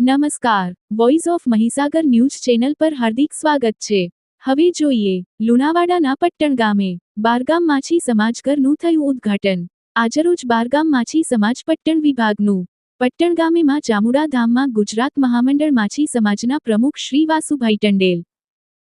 નમસ્કાર. Voice of Mahisagar news channel પર હાર્દિક સ્વાગત છે. હવે જોઈએ લુણાવાડાના પટ્ટણ ગામે બારગામ માછી સમાજઘરનું થયું ઉદ્ઘાટન. આજરોજ બારગામ માછી સમાજ પટ્ટણ વિભાગનું. પટ્ટણ ગામેમાં ચામુડા ધામમાં ગુજરાત મહામંડળ માછી સમાજના પ્રમુખ શ્રી વાસુભાઈ ટંડેલ.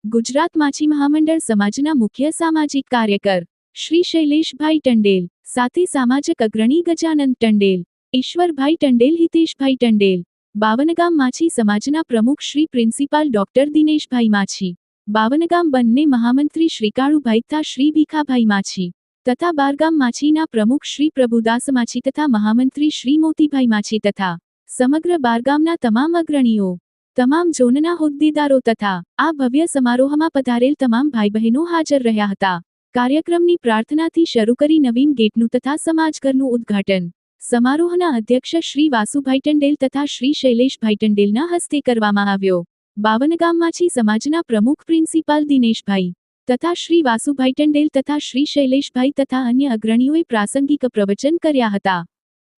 ગુજરાત માછી મહામંડળ સમાજના મુખ્ય સામાજિક કાર્યકર શ્રી શૈલેષભાઈ ટંડેલ. સાથે સામાજિક અગ્રણી ગજાનંદ ટંડેલ, ઈશ્વરભાઈ ટંડેલ, હિતેશભાઈ ટંડેલ બાવનગામ માછી સમાજના પ્રમુખ શ્રી પ્રિન્સિપાલ ડોક્ટર દિનેશભાઈ માછી. બાવનગામ બંને મહામંત્રી શ્રી કાળુભાઈ તથા શ્રી ભીખાભાઈ માછી. તથા બારગામ માછીના પ્રમુખ શ્રી પ્રભુદાસ માછી તથા મહામંત્રી શ્રી મોતીભાઈ માછી તથા સમગ્ર બારગામના તમામ અગ્રણીઓ, તમામ ઝોનના હોદ્દેદારો તથા આ ભવ્ય સમારોહમાં પધારેલ તમામ ભાઈ બહેનો હાજર રહ્યા હતા. કાર્યક્રમની પ્રાર્થનાથી શરૂ કરી નવીન ગેટનું તથા સમાજઘરનું ઉદ્ઘાટન. સમારોહના અધ્યક્ષ શ્રી વાસુભાઈ ટંડેલ તથા શ્રી શૈલેષભાઈ ટંડેલના હસ્તે કરવામાં આવ્યો. બાવનગામમાંથી સમાજના પ્રમુખ પ્રિન્સિપાલ દિનેશભાઈ તથા શ્રી વાસુભાઈ ટંડેલ તથા શ્રી શૈલેષભાઈ તથા અન્ય અગ્રણીઓએ પ્રાસંગિક પ્રવચન કર્યા હતા.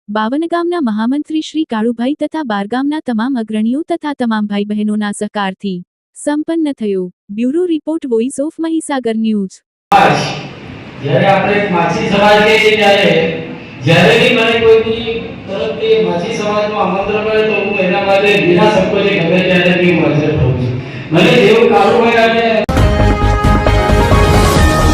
બાવનગામના મહામંત્રી શ્રી કાળુભાઈ તથા બારગામના તમામ અગ્રણીઓ તથા તમામ ભાઈ બહેનોના સહકારથી સંપન્ન થયો. Bureau report voice of Mahisagar news. જ્યારે આપણે માછી સમાજ કહીએ ત્યારે જ્યારે બી મને કોઈ બી તરફથી માછી સમાજમાં આમંત્રણ મળે તો હું એના માટે વિના સંકોચે ગમે ત્યારે બી હાજર થઉં છું. મને જેવું કાળુભાઈ અને